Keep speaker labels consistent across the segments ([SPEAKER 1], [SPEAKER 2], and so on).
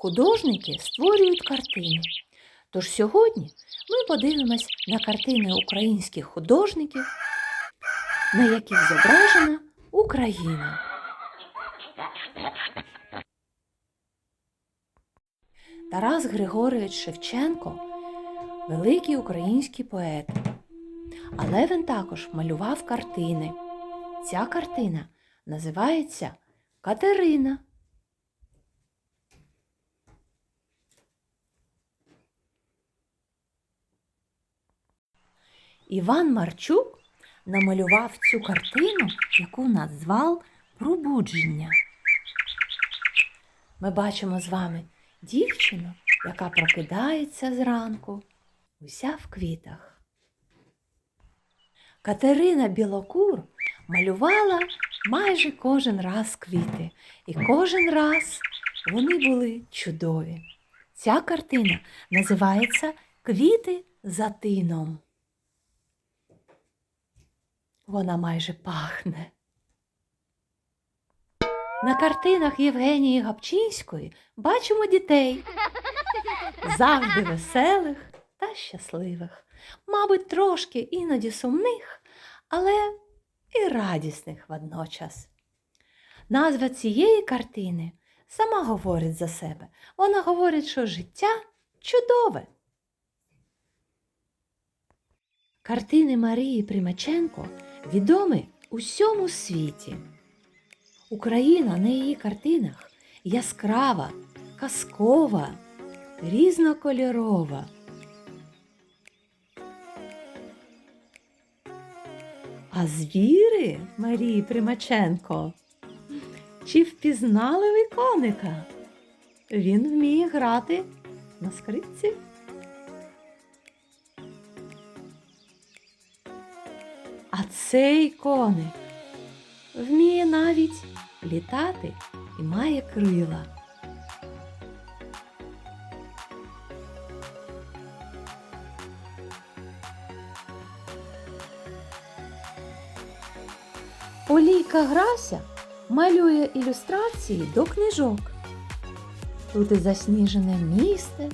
[SPEAKER 1] художники створюють картини. Тож сьогодні ми подивимось на картини українських художників, на яких зображена Україна. Тарас Григорович Шевченко великий український поет. Але він також малював картини. Ця картина називається Катерина. Іван Марчук намалював цю картину, яку назвав Пробудження. Ми бачимо з вами дівчину, яка прокидається зранку, уся в квітах. Катерина Білокур малювала майже кожен раз квіти, і кожен раз вони були чудові. Ця картина називається Квіти за тином. Вона майже пахне. На картинах Євгенії Гапчинської бачимо дітей, завжди веселих та щасливих, мабуть, трошки іноді сумних, але і радісних водночас. Назва цієї картини сама говорить за себе. Вона говорить, що життя чудове. Картини Марії Примаченко відомі у всьому світі. Україна на її картинах яскрава, казкова, різнокольорова. А звіри Марії Примаченко. Чи впізнали ви коника? Він вміє грати на скрипці. Цей коник вміє навіть літати і має крила. Олійка Грася малює ілюстрації до книжок. Тут і засніжене місце,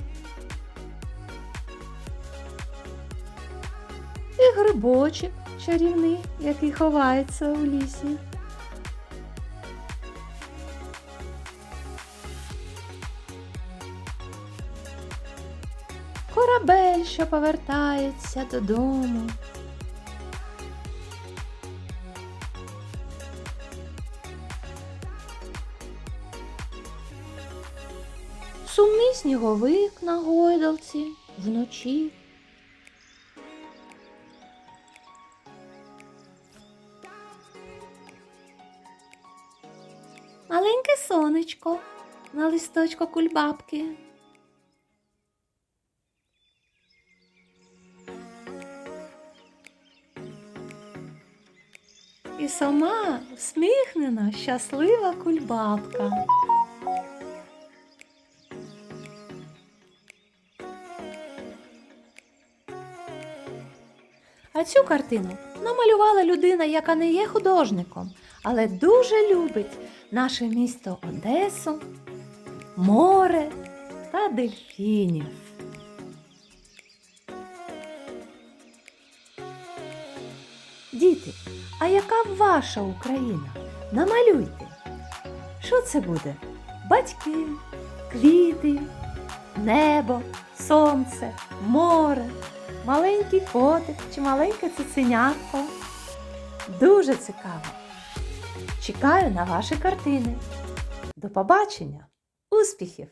[SPEAKER 1] і грибочок чарівний, який ховається у лісі. Корабель, що повертається додому. Сумний сніговик на гойдалці вночі. Маленьке сонечко на листочку кульбабки. І сама всміхнена, щаслива кульбабка. А цю картину намалювала людина, яка не є художником, але дуже любить наше місто Одесу, море та дельфінів. Діти, а яка ваша Україна? Намалюйте. Що це буде? Батьки, квіти, небо, сонце, море, маленький котик чи маленьке цуценятко. Дуже цікаво. Чекаю на ваші картини. До побачення! Успіхів!